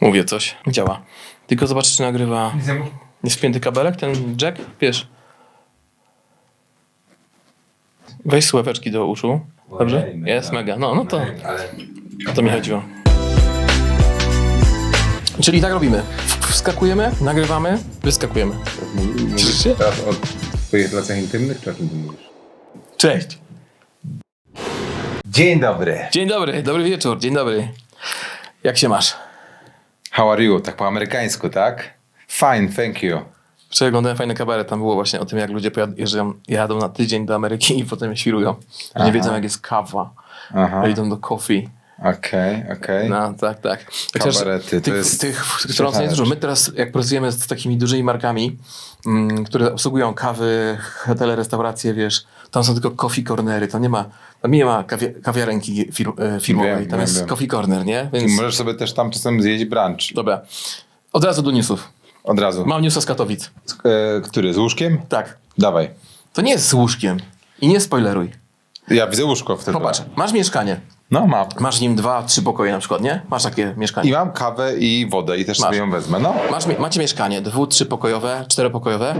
Mówię coś, działa. Tylko zobacz, czy nagrywa. Nie wpięty kabelek, ten jack, wiesz. Weź słuchaweczki do uszu. Dobrze? Jest mega. No, no to o to mi chodziło. Czyli tak robimy. Wskakujemy, nagrywamy, wyskakujemy. Cieszysz się? teraz o twoich relacjach intymnych, czy o czym ty mówisz? Cześć. Dzień dobry. Dzień dobry, dobry wieczór, dzień dobry. Jak się masz? How are you? Tak po amerykańsku, tak? Fine, thank you. Wczoraj oglądałem fajny kabaret, tam było właśnie o tym, jak ludzie jeżdżą, jadą na tydzień do Ameryki i potem świrują. Że nie Aha. wiedzą, jak jest kawa. Aha. Idą do coffee. Okej, okej. No, tak, tak. Kabarety, to tych, jest tych wtrąceń jest dużo. My teraz, jak pracujemy z takimi dużymi markami, mm, które obsługują kawy, hotele, restauracje, wiesz, tam są tylko coffee cornery, to nie ma, tam nie ma kawie, kawiarenki fir, e, firmowej, Wiem, tam wiem, jest wiem. coffee corner, nie? I Więc, możesz sobie też tam czasem zjeść brunch. dobra. Od razu do newsów. Od razu. Mam newsa z Katowic. E, który? Z łóżkiem? Tak. Dawaj. To nie jest z łóżkiem. I nie spoileruj. Ja widzę łóżko wtedy. Popatrz, masz mieszkanie. No mam. Masz w nim dwa, trzy pokoje na przykład, nie? Masz takie mieszkanie. I mam kawę i wodę i też Masz. sobie ją wezmę. No. Masz, macie mieszkanie, dwu, trzypokojowe, czteropokojowe,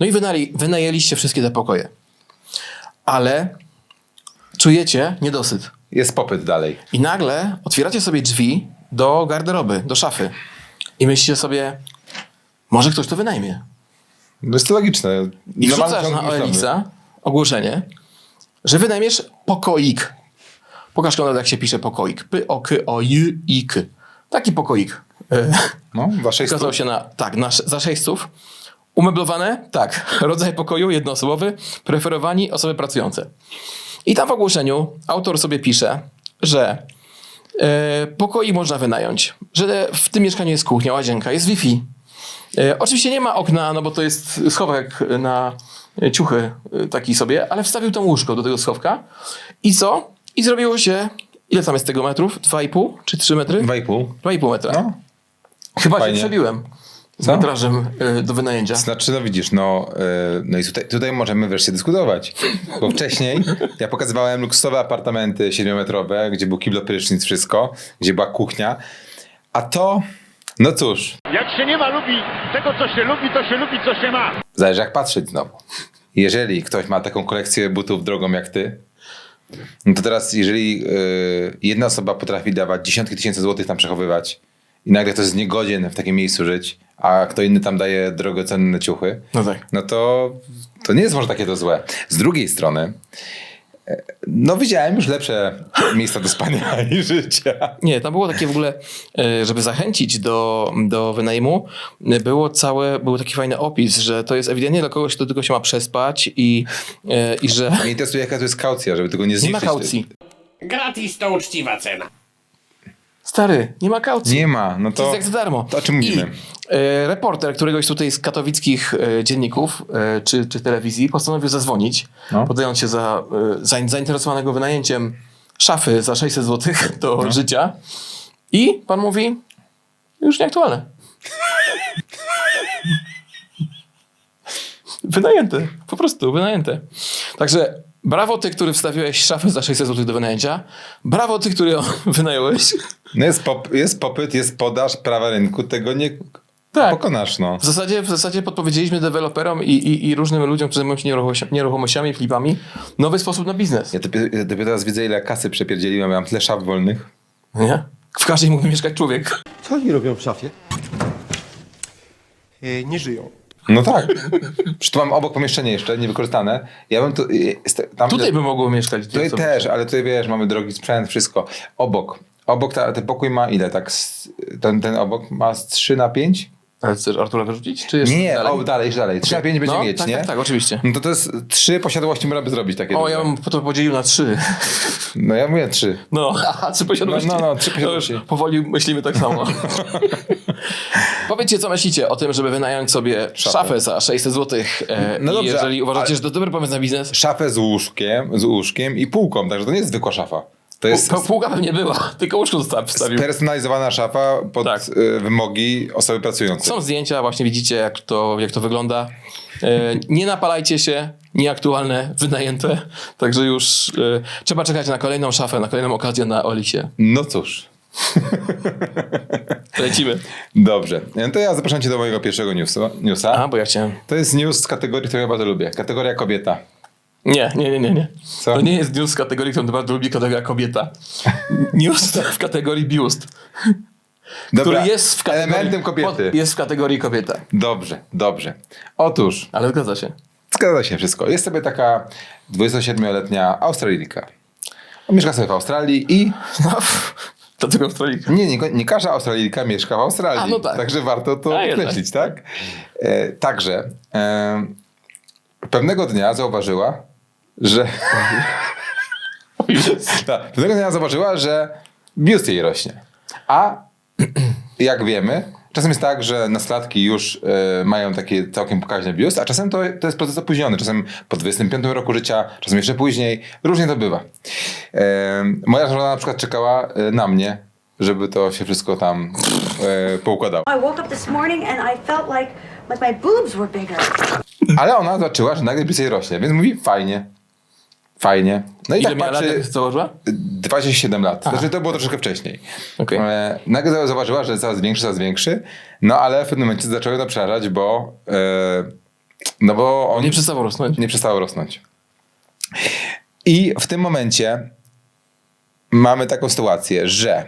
no i wynajęliście wszystkie te pokoje. Ale czujecie niedosyt. Jest popyt dalej. I nagle otwieracie sobie drzwi do garderoby, do szafy. I myślicie sobie, może ktoś to wynajmie. No jest to logiczne. I Normalny wrzucasz na. Oelixa ogłoszenie, że wynajmiesz pokoik. Pokaż Konrad, jak się pisze pokoik. P o k o j i k Taki pokoik. No, się na, tak, na, za 600. Umeblowane? Tak. Rodzaj pokoju jednoosobowy, preferowani osoby pracujące. I tam w ogłoszeniu autor sobie pisze, że e, pokoi można wynająć, że w tym mieszkaniu jest kuchnia, łazienka, jest Wi-Fi. E, oczywiście nie ma okna, no bo to jest schowek na ciuchy e, taki sobie, ale wstawił tam łóżko do tego schowka. I co? I zrobiło się, ile tam jest tego metrów? 2,5 czy 3 metry? 2,5. 2,5 metra. No. Chyba Fajnie. się przebiłem Co? metrażem y, do wynajęcia. Znaczy, no widzisz, no, yy, no i tutaj, tutaj możemy wreszcie dyskutować. Bo wcześniej ja pokazywałem luksusowe apartamenty siedmiometrowe, gdzie był kibloprysznic, wszystko, gdzie była kuchnia. A to, no cóż, Jak się nie ma lubi tego, co się lubi, to się lubi, co się ma. zależy jak patrzeć znowu. Jeżeli ktoś ma taką kolekcję butów drogą jak ty, no to teraz jeżeli yy, jedna osoba potrafi dawać dziesiątki tysięcy złotych tam przechowywać i nagle ktoś jest niegodzien w takim miejscu żyć, a kto inny tam daje drogocenne ciuchy, No tak. no to, to nie jest może takie to złe. Z drugiej strony, e, no widziałem już lepsze miejsca do spania i życia. Nie, tam było takie w ogóle, y, żeby zachęcić do, do wynajmu, y, było całe, był taki fajny opis, że to jest ewidentnie dla kogoś, kto tylko się ma przespać i, i że Mnie interesuje jaka to jest kaucja, żeby tego nie nie zniszczyć. ma kaucji. Gratis to uczciwa cena. Stary, nie ma kaucji. Nie ma, no To to... jest jak za darmo. To o czym mówimy? I e, reporter któregoś tutaj z katowickich e, dzienników e, czy, czy telewizji postanowił zadzwonić, No. podając się za zain- zainteresowanego wynajęciem szafy za 600 zł do No. życia. I pan mówi, już nieaktualne. Wynajęte, po prostu wynajęte. Także brawo ty, który wstawiłeś szafę za 600 zł do wynajęcia. Brawo ty, który ją wynająłeś. No jest, pop, jest popyt, jest podaż, prawa rynku, tego nie Tak. pokonasz, no. W zasadzie, w zasadzie podpowiedzieliśmy deweloperom i, i, i różnym ludziom, którzy zajmują się nieruchomości- nieruchomościami, flipami, nowy sposób na biznes. Ja dopiero, ja dopiero teraz widzę, ile kasy przepierdzieliłem, ja mam tyle szaf wolnych. Nie? W każdej mógł mieszkać człowiek. Co oni robią w szafie? E, nie żyją. No tak. Przecież tu mam obok pomieszczenie jeszcze, niewykorzystane. Ja bym tu... jest- Tam, Tutaj by mogło mieszkać. Tutaj też, ale tutaj wiesz, mamy drogi sprzęt, wszystko. Obok. Obok ta, ten pokój ma ile? Tak, ten, ten obok ma z 3 na 5? Ale chcesz Artura wyrzucić? Czy jeszcze Nie, nie, dalej? o, dalej, dalej. 3 na 5 będziemy no, mieć, tak, nie? Tak, tak, oczywiście. No to to jest trzy posiadłości można by zrobić takie. O, duże. ja bym to podzielił na trzy. No ja mówię trzy. No, aha, trzy posiadłości. No, no, no, trzy posiadłości. powoli myślimy tak samo. Powiedzcie, co myślicie o tym, żeby wynająć sobie szafę, Szafę. za 600 zł. E, No dobrze, jeżeli uważacie, że to dobry pomysł na biznes, Szafę z łóżkiem, z łóżkiem i półką, także to nie jest zwykła szafa. To jest Pół- półka pewnie była, tylko łóżko został wstawił. personalizowana szafa pod Tak. y, wymogi osoby pracującej. Są zdjęcia, właśnie widzicie, jak to, jak to wygląda. E, nie napalajcie się, nieaktualne, wynajęte. Także już e, trzeba czekać na kolejną szafę, na kolejną okazję na Olisie. No cóż. Lecimy. Dobrze. To ja zapraszam cię do mojego pierwszego newsa. newsa. A, bo ja chciałem... To jest news z kategorii, którą ja bardzo lubię. Kategoria kobieta. Nie, nie, nie, nie. nie. Co? To nie jest news z kategorii, którą bardzo lubi kategoria kobieta. News w kategorii biust, Dobra. który jest w kategorii... Elementem kobiety. pod- Jest w kategorii kobieta. Dobrze, dobrze. Otóż, Ale zgadza się. zgadza się wszystko. Jest sobie taka 27-letnia Australijka. Mieszka sobie w Australii i No, dlatego Australika. nie, nie, nie każda Australijka mieszka w Australii. A, no tak. Także warto to podkreślić, tak? E, także e, pewnego dnia zauważyła, że Tak, pewnego dnia zauważyła, że biust jej rośnie. A jak wiemy, czasem jest tak, że nastolatki już e, mają takie całkiem pokaźne biust, a czasem to, to jest proces opóźniony. Czasem po 25 roku życia, czasem jeszcze później. Różnie to bywa. E, moja żona na przykład czekała e, na mnie, żeby to się wszystko tam e, poukładało. I woke up this morning and I felt like like my boobs were bigger. Ale ona zobaczyła, że nagle biust jej rośnie, więc mówi fajnie. Fajnie. No i Ile tak miała lat, patrzy... jak założyła? 27 lat. Znaczy to było troszeczkę wcześniej. Okej. E, nagle zauważyła, że coraz większy, coraz większy. No ale w pewnym momencie zaczęły to przerażać, bo e, no bo on Nie przestało rosnąć. nie przestało rosnąć. I w tym momencie mamy taką sytuację, że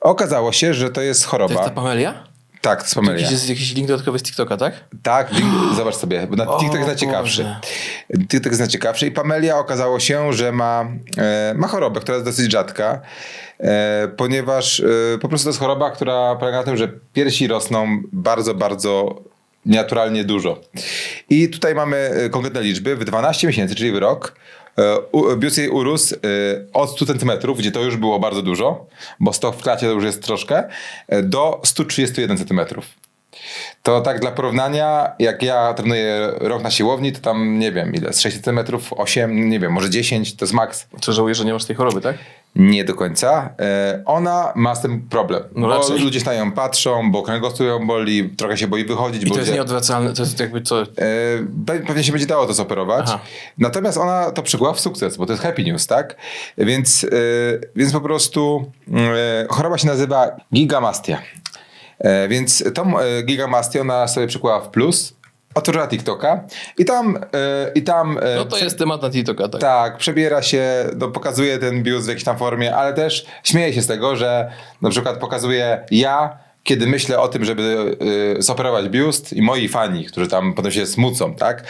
okazało się, że to jest To choroba. jest ta Pamelia? Tak, jest Pamelia. Jakiś, jest jakiś link dodatkowy z TikToka, tak? Tak, link, zobacz sobie, bo na O TikTok jest najciekawszy. Boże. TikTok jest najciekawszy i Pamelia okazało się, że ma, e, ma chorobę, która jest dosyć rzadka, e, ponieważ e, po prostu to jest choroba, która polega na tym, że piersi rosną bardzo, bardzo naturalnie dużo. I tutaj mamy e, konkretne liczby. W 12 miesięcy, czyli w rok, e, jej urósł e, od 100 cm, gdzie to już było bardzo dużo, bo 100 w klacie to już jest troszkę, e, do 131 cm. To tak dla porównania, jak ja trenuję rok na siłowni, to tam nie wiem ile, z 6 cm, 8, nie wiem, może 10, to jest maks. Czy żałujesz, że nie masz tej choroby, tak? Nie do końca. E, ona ma z tym problem. No bo raczej. ludzie na ją patrzą, bo kręgosłup ją boli, trochę się boi wychodzić. I bo to jest ludzie- nieodwracalne, to jest jakby co... E, pe- Pewnie się będzie dało to zoperować. Aha. Natomiast ona to przykuła w sukces, bo to jest happy news, tak? Więc, e, więc po prostu e, choroba się nazywa gigamastia. E, więc tą e, gigamastię ona sobie przykuła w plus, otworzyła TikToka i tam, e, i tam e, No to jest temat na TikToka, tak? tak, przebiera się, no, pokazuje ten biust w jakiejś tam formie, ale też śmieje się z tego, że na przykład pokazuje ja, kiedy myślę o tym, żeby y, zoperować biust i moi fani, którzy tam potem się smucą, tak?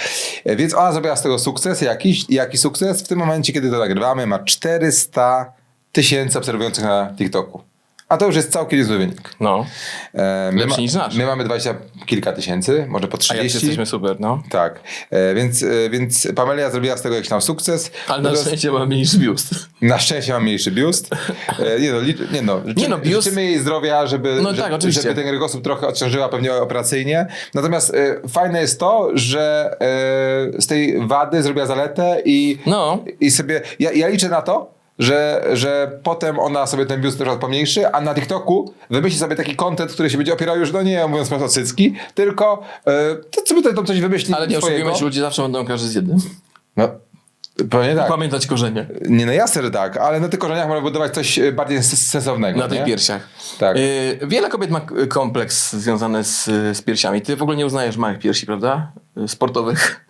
Więc ona zrobiła z tego sukces jakiś, jaki sukces? W tym momencie, kiedy to nagrywamy, ma 400 tysięcy obserwujących na TikToku. A to już jest całkiem niezły wynik. No. E, my, Lepszy niż nasz. my mamy 20 kilka tysięcy, może po A 30. jak jesteśmy super, no. Tak, e, więc, e, więc Pamelia zrobiła z tego jakiś tam sukces. Ale na Natomiast- szczęście mamy mniejszy biust. na szczęście mam mniejszy biust. E, nie no, nie no, życzymy, Nie no, biust- życzymy jej zdrowia, żeby, No żeby, tak, oczywiście. żeby ten kręgosłup trochę odciążyła pewnie operacyjnie. Natomiast e, fajne jest to, że e, z tej wady zrobiła zaletę i, No. i sobie, ja, ja liczę na to, że, że potem ona sobie ten biust na przykład pomniejszy, a na TikToku wymyśli sobie taki content, który się będzie opierał już, no nie mówiąc o cycki, tylko e, to sobie tam coś wymyśli Ale nie oszukujmy się, ludzie zawsze będą każdy z jednym. No, pewnie tak. Pamiętać korzenie Nie no jasne, że tak, ale na tych korzeniach można budować coś e, bardziej sens- sensownego. na tych nie? piersiach. Tak. Y, wiele kobiet ma kompleks związany z, z piersiami. Ty w ogóle nie uznajesz małych piersi, prawda? Sportowych.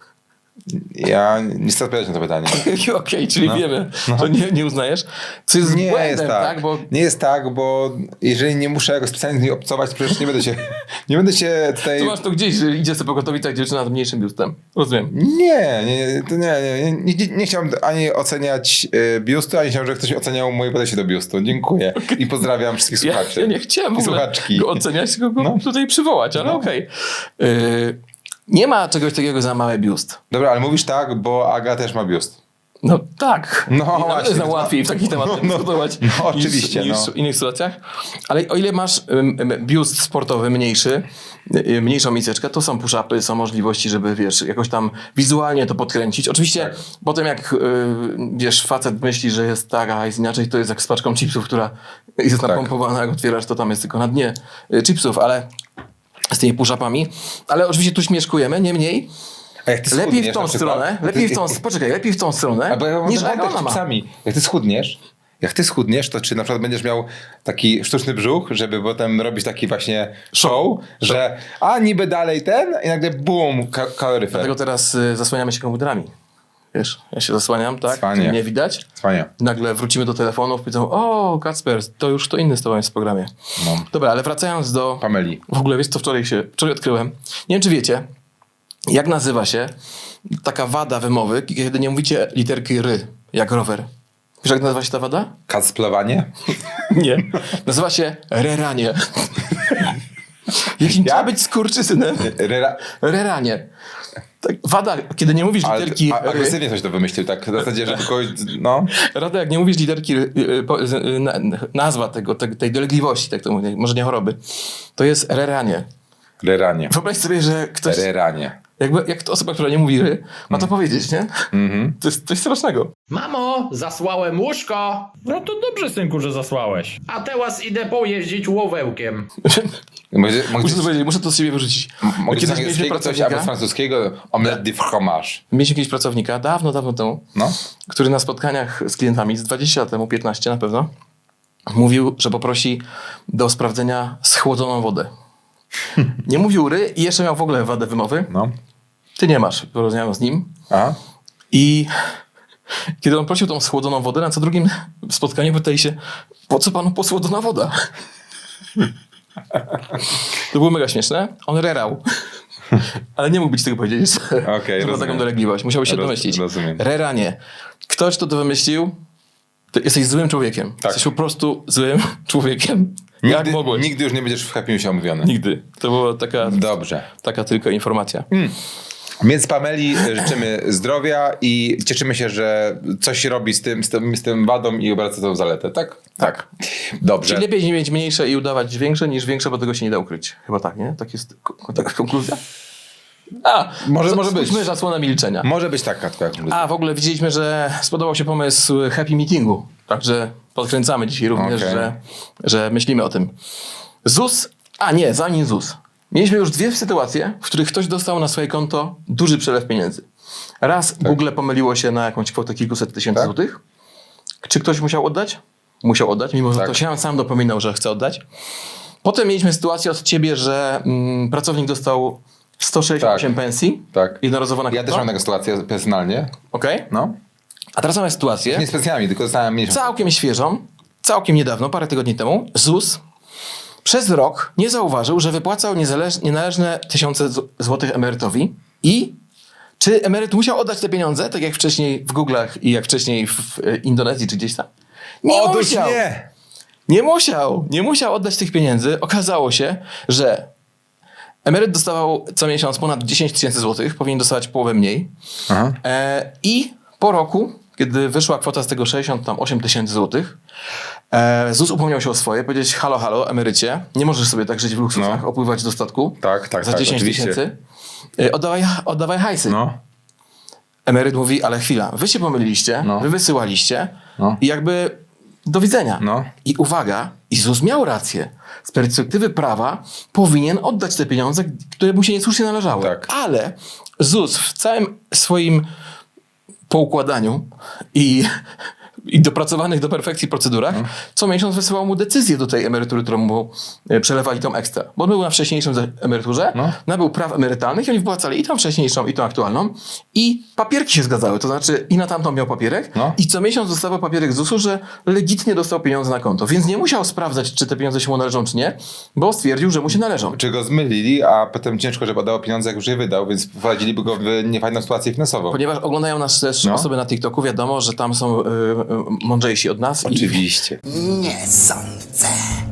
Ja nie chcę odpowiadać na to pytanie. Okej, czyli wiemy, że nie, nie uznajesz. Co jest No. Nie błędem, jest tak. tak? Bo Nie jest tak, bo jeżeli nie muszę jakoś specjalnie z niej obcować, to przecież nie będę się, nie będę się tutaj... tu masz to gdzieś, że idzie sobie po gotowicach dziewczyna z mniejszym biustem. Rozumiem. Nie, nie, to nie, nie, nie, nie, nie chciałem ani oceniać y, biustu, ani chciałem, żeby ktoś oceniał moje podejście do biustu. Dziękuję i pozdrawiam wszystkich Ja, słuchaczy. ja nie chciałem I słuchaczki. go oceniać, tylko go No. tutaj przywołać, ale okej. Y, nie ma czegoś takiego za mały biust. Dobra, ale mówisz tak, bo Aga też ma biust. No tak. No I właśnie, jest nam no. łatwiej w takich tematach No, no. dyskutować No, niż, oczywiście, niż no. w innych sytuacjach. Ale o ile masz biust sportowy mniejszy, mniejszą miseczkę, to są push-upy, są możliwości, żeby wiesz, jakoś tam wizualnie to podkręcić. Oczywiście Tak. potem jak y, wiesz, facet myśli, że jest tak, a jest inaczej, to jest jak z paczką chipsów, która jest Tak. napompowana, jak otwierasz, to tam jest tylko na dnie y, chipsów, ale z tymi push-upami. Ale oczywiście tu śmieszkujemy, niemniej A jak ty lepiej w tą stronę, lepiej w tą, poczekaj, lepiej w tą stronę, ja niż jak ona ma. Jak ty schudniesz, jak ty schudniesz, to czy na przykład będziesz miał taki sztuczny brzuch, żeby potem robić taki właśnie show, że a niby dalej ten i nagle bum, ka- kaloryfer. Dlatego teraz y, zasłaniamy się komputerami. Wiesz, ja się zasłaniam, tak? Cwanie. Nie widać. Fajnie. Nagle wrócimy do telefonów, powiedzą, o, Kacper, to już kto inny z tobą jest w programie. No. Dobra, ale wracając do... Pameli. W ogóle, wiesz co wczoraj się, wczoraj odkryłem? Nie wiem, czy wiecie, jak nazywa się taka wada wymowy, kiedy nie mówicie literki ry, jak rower. Wiesz, jak nazywa się ta wada? Kacplowanie? Nie. Nazywa się reranie. Jeśli trzeba być skurczysynem, Rera... reranie. Tak, wada, kiedy nie mówisz Ale literki a, ry, agresywnie coś to wymyślił, tak w zasadzie, żeby kogoś, no. Rada, jak nie mówisz literki, y, na, nazwa tego, te, tej dolegliwości, tak to mówię, może nie choroby, to jest reranie. Reranie. Wyobraź sobie, że ktoś, Reranie. Jakby, jak to osoba, która nie mówi ry, ma Mm. to powiedzieć, nie? Mhm. To jest coś strasznego. Mamo, zasłałem łóżko. No to dobrze, synku, że zasłałeś. A teraz idę pojeździć łowełkiem. Może, Muszę to powiedzieć, muszę to z siebie wyrzucić. mogę z Kiedyś mieliśmy angielskiego coś, albo z pracownika, francuskiego, omelette de fromage. mieliśmy jakiegoś pracownika, dawno, dawno temu, No. który na spotkaniach z klientami, z 20 lat temu, 15 na pewno, mówił, że poprosi do sprawdzenia schłodzoną wodę. Nie mówił ry i jeszcze miał w ogóle wadę wymowy. No. Ty nie masz, porozmawiam z nim. Aha. I kiedy on prosił tą schłodzoną wodę, na co drugim spotkaniu pytali się, po co panu posłodzona woda? To było mega śmieszne. On rerał. Ale nie mógł być tego powiedzieć, ma rozumiem. taką dolegliwość. Musiał się Roz- domyślić. rozumiem. Reranie. Ktoś, kto to wymyślił, to jesteś złym człowiekiem. Tak. Jesteś po prostu złym człowiekiem. Nigdy, mogłeś? nigdy już nie będziesz w Happy Newsie omówiony. Nigdy. To była taka, Dobrze. taka tylko informacja. Więc Pameli życzymy zdrowia i cieszymy się, że coś robi z tym, z tym, z tym wadą i obraca to w zaletę, tak? Tak. Dobrze. Czyli lepiej mieć mniejsze i udawać większe niż większe, bo tego się nie da ukryć. Chyba tak, nie? Tak jest taka konkluzja? A, Może- z- może być. zasłona milczenia. Może być taka konkluzja. A, w ogóle widzieliśmy, że spodobał się pomysł happy meetingu. Także podkręcamy dzisiaj również, Okej. że, że myślimy o tym. ZUS, a nie, zanim ZUS. Mieliśmy już dwie sytuacje, w których ktoś dostał na swoje konto duży przelew pieniędzy. Raz Google pomyliło się na jakąś kwotę kilkuset tysięcy Tak. złotych. Czy ktoś musiał oddać? Musiał oddać, mimo że Tak. to się sam dopominał, że chce oddać. Potem mieliśmy sytuację od ciebie, że mm, pracownik dostał 168 Tak. pensji. Tak. Jednorazowo na Ja konto. też mam taką sytuację personalnie. Okej. No. A teraz mamy sytuację Nie specjalnie, tylko miesiąc. całkiem świeżą, całkiem niedawno, parę tygodni temu. ZUS przez rok nie zauważył, że wypłacał nienależne tysiące złotych emerytowi i czy emeryt musiał oddać te pieniądze, tak jak wcześniej w Google'ach i jak wcześniej w Indonezji czy gdzieś tam? Nie Otóż musiał. nie! Nie musiał, nie musiał oddać tych pieniędzy. Okazało się, że emeryt dostawał co miesiąc ponad 10 tysięcy złotych, powinien dostawać połowę mniej. E, I po roku, kiedy wyszła kwota z tego 68 tysięcy złotych, e, ZUS upomniał się o swoje, powiedzieć halo, halo, emerycie, nie możesz sobie tak żyć w luksusach, No. opływać do statku Tak, tak, za tak, 10 oczywiście. tysięcy. E, oddawaj, oddawaj hajsy. No. Emeryt mówi, ale chwila, wy się pomyliliście, No. wy wysyłaliście No. i jakby do widzenia. No. I uwaga, i ZUS miał rację. Z perspektywy prawa powinien oddać te pieniądze, które mu się niesłusznie należały. Tak. Ale ZUS w całym swoim poukładaniu i, i dopracowanych do perfekcji procedurach, No. co miesiąc wysyłał mu decyzję do tej emerytury, którą mu e, przelewali tą ekstra. Bo on był na wcześniejszym ze- emeryturze, No. nabył praw emerytalnych i oni wypłacali i tą wcześniejszą, i tą aktualną. I papierki się zgadzały, to znaczy i na tamtą miał papierek No. i co miesiąc dostawał papierek z ZUS-u, że legitnie dostał pieniądze na konto. Więc nie musiał sprawdzać, czy te pieniądze się mu należą, czy nie, bo stwierdził, że mu się należą. Czy go zmylili, a potem ciężko, żeby oddało pieniądze, jak już je wydał, więc wprowadziliby go w niefajną sytuację finansową. Ponieważ oglądają nas też No. osoby na TikToku, wiadomo, że tam są y, y, mądrzejsi od nas. I, Oczywiście.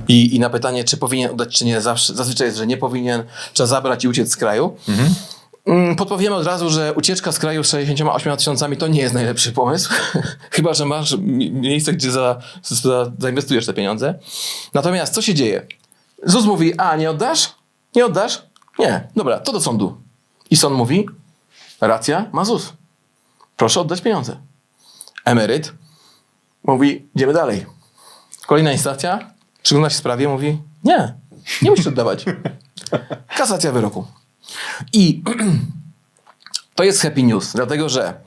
i, I na pytanie, czy powinien oddać, czy nie, zawsze, zazwyczaj jest, że nie powinien, trzeba zabrać i uciec z kraju. Mm, Podpowiemy od razu, że ucieczka z kraju z 68 tysiącami to nie jest najlepszy pomysł. Chyba, że masz mi- miejsce, gdzie za, za, zainwestujesz te pieniądze. Natomiast co się dzieje? ZUS mówi, a nie oddasz? Nie oddasz? Nie. Dobra, to do sądu. I sąd mówi, racja ma ZUS. Proszę oddać pieniądze. Emeryt mówi, idziemy dalej. Kolejna instancja, przygląda się sprawie, mówi, nie, nie musisz oddawać. Kasacja wyroku. I to jest happy news, dlatego że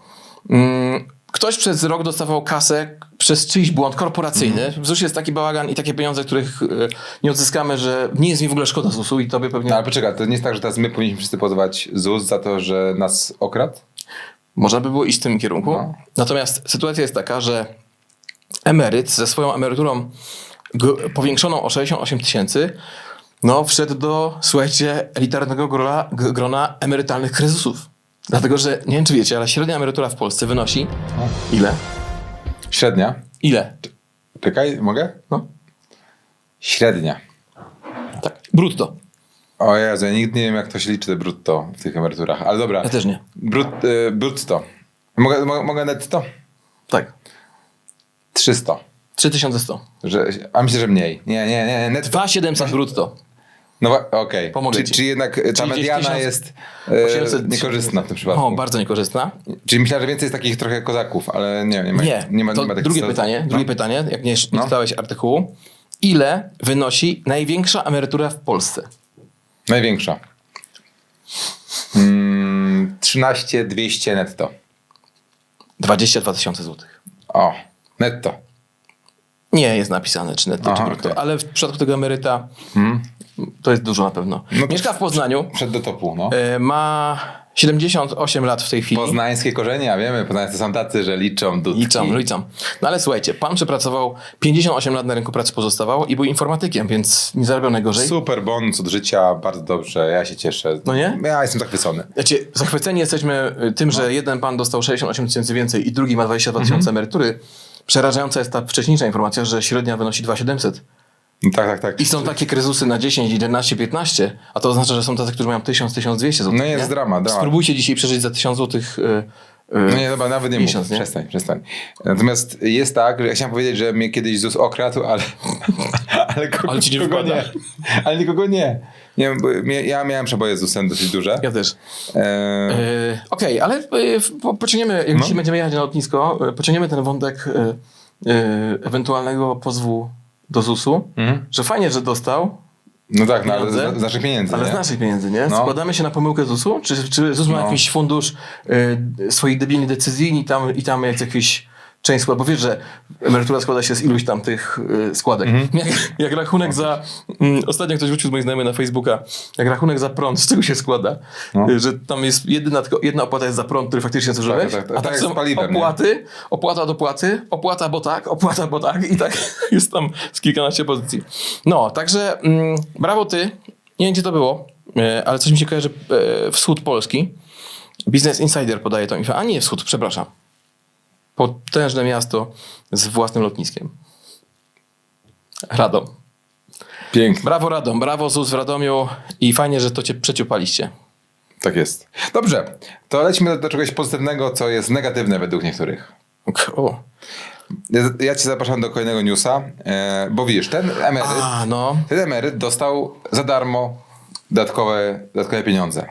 mm, ktoś przez rok dostawał kasę przez czyjś błąd korporacyjny. W ZUS jest taki bałagan i takie pieniądze, których e, nie odzyskamy, że nie jest mi w ogóle szkoda ZUS-u i tobie pewnie No, ale poczekaj, to nie jest tak, że teraz my powinniśmy wszyscy pozwać ZUS za to, że nas okradł? można by było iść w tym kierunku. No. Natomiast sytuacja jest taka, że emeryt ze swoją emeryturą powiększoną o 68 tysięcy no, wszedł do, słuchajcie, elitarnego grona, grona emerytalnych kryzysów. Dlatego, że nie wiem, czy wiecie, ale średnia emerytura w Polsce wynosi ile? Średnia? Ile? Czekaj, mogę? No, Średnia. tak, brutto. O Jezu, ja nigdy nie wiem, jak to się liczy, te brutto w tych emeryturach. Ale dobra. Ja też nie. Brut, y, brutto. Mogę, mogę, mogę netto? Tak, 300. 3100. Że, a myślę, że mniej. Nie, nie, nie, netto. 2700 brutto. No okej. Czyli, ci. czyli jednak y, ta Czyli mediana 1000 jest e, 800 niekorzystna w tym przypadku. O, bardzo niekorzystna. Czyli myślałem, że więcej jest takich trochę kozaków, ale nie, nie ma. Nie, nie ma, nie ma drugie pytanie, No. drugie pytanie, jak nie, nie No. czytałeś artykułu. Ile wynosi największa emerytura w Polsce? Największa. Mm, 13 200 netto. 22 tysiące złotych. O, netto. Nie jest napisane, czy netto, czy Aha, brutto, okej. ale w przypadku tego emeryta to jest dużo na pewno. No Mieszka w Poznaniu, Przed do topu, no. e, ma 78 lat w tej chwili. Poznańskie korzenie, a wiemy, poznańscy są tacy, że liczą dudki. Liczam, liczam. No ale słuchajcie, pan przepracował 58 lat na rynku pracy pozostawał i był informatykiem, więc nie zarabiał najgorzej. Super bonus od życia, bardzo dobrze, ja się cieszę. No nie? Ja jestem zachwycony. Znaczy, zachwyceni jesteśmy y, tym, No. że jeden pan dostał 68 tysięcy więcej i drugi ma 22 tysiące Mhm. emerytury. Przerażająca jest ta wcześniejsza informacja, że średnia wynosi 2700. No, tak, tak, tak. I są takie kryzysy na 10, 11, 15, a to oznacza, że są tacy, którzy mają 1000, 1200 zł. No jest dramat, dramat. Spróbujcie dzisiaj przeżyć za 1000 zł. Y, No nie, dobra, nawet nie Miesiąc, mów. nie? Przestań, przestań. Natomiast jest tak, że ja chciałem powiedzieć, że mnie kiedyś ZUS okradł, ale... ale, kogo, Ale ci nie nikogo wpada. nie. Ale nikogo nie. nie wiem, bo mnie- ja miałem przeboje z ZUS-em dosyć duże. ja też. E, Y, Okej, ale y, po, pociągniemy, jak No. dzisiaj będziemy jechać na lotnisko, y, pociągniemy ten wątek ewentualnego pozwu do ZUS-u, Mhm. że fajnie, że dostał, no tak, no, ale pieniądze, z, z naszych pieniędzy, Ale nie? z naszych pieniędzy, nie? No. Składamy się na pomyłkę ZUS-u? Czy, czy ZUS ma No. jakiś fundusz y, swoich debilnych decyzji i tam, i tam jest jakiś część? Bo wiesz, że emerytura składa się z iluś tam tych y, składek. Mhm. Jak, jak rachunek za... Mm, ostatnio ktoś wrzucił z moich znajomych na Facebooka, jak rachunek za prąd, z czego się składa? No. Y, Że tam jest jedna, tylko jedna opłata jest za prąd, który faktycznie zużyłeś, tak, tak. a Tak tak są paliwem, nie? opłaty, opłata do płaty, opłata bo tak, opłata bo tak i tak jest tam z kilkanaście pozycji. No, także mm, brawo ty. Nie wiem, gdzie to było, e, ale coś mi się kojarzy, wschód Polski. Business Insider podaje tą info. A nie wschód, przepraszam. Potężne miasto z własnym lotniskiem. Radom. Pięknie. Brawo Radom, brawo ZUS w Radomiu i fajnie, że to cię przeciupaliście. Tak jest. Dobrze, to lećmy do, czegoś pozytywnego, co jest negatywne według niektórych. O. Ja, ja cię zapraszam do kolejnego newsa, e, bo widzisz, ten emeryt, A, no. ten emeryt dostał za darmo dodatkowe, dodatkowe pieniądze.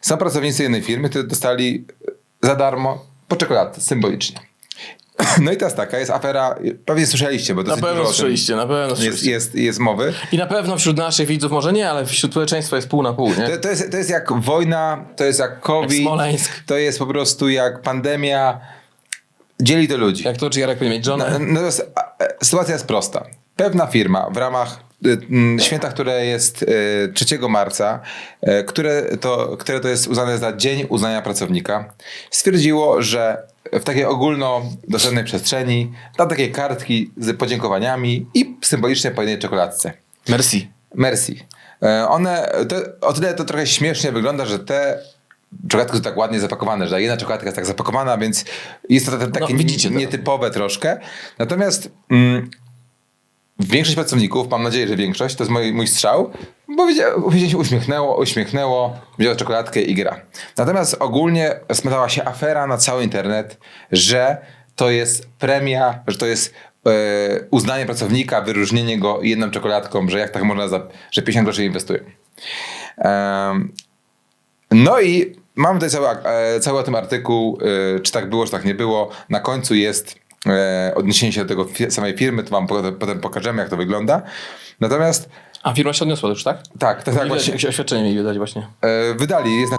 Są pracownicy jednej firmy, którzy dostali za darmo po czekoladce, symbolicznie. No i teraz taka jest afera, pewnie słyszeliście, bo Na dosyć pewno słyszeliście, na pewno jest, słyszeliście. jest, jest mowy. I na pewno wśród naszych widzów może nie, ale wśród społeczeństwa jest pół na pół, nie? To, to, jest, to jest jak wojna, to jest jak COVID, Jak Smoleńsk. to jest po prostu jak pandemia. Dzieli to ludzi. Jak to, czy Jarek powinien mieć No, żonę? no, to jest- e, sytuacja jest prosta. Pewna firma w ramach y, święta, które jest y, 3 marca, y, które to, które to jest uznane za Dzień Uznania Pracownika, stwierdziło, że w takiej ogólnodostępnej przestrzeni da takie kartki z podziękowaniami i symbolicznie po jednej czekoladce. Merci. Merci. E, One, to, o tyle to trochę śmiesznie wygląda, że te czekoladki są tak ładnie zapakowane, że jedna czekoladka jest tak zapakowana, więc jest to ta- takie No, widzicie nietypowe troszkę. Natomiast mm, większość pracowników, mam nadzieję, że większość, to jest mój, mój strzał, bo później się uśmiechnęło, uśmiechnęło, wzięło czekoladkę i gra. Natomiast ogólnie smetała się afera na cały internet, że to jest premia, że to jest e, uznanie pracownika, wyróżnienie go jedną czekoladką, że jak tak można, za, że 50 groszy inwestują. Em, no i mam tutaj cały, e, cały o tym artykuł, e, czy tak było, czy tak nie było. Na końcu jest odniesienie się do tego samej firmy, to wam potem, pokażemy, jak to wygląda. Natomiast A firma się odniosła już, tak? tak, tak, tak właśnie. Jakieś oświadczenie mi wydać właśnie. E, wydali, jest na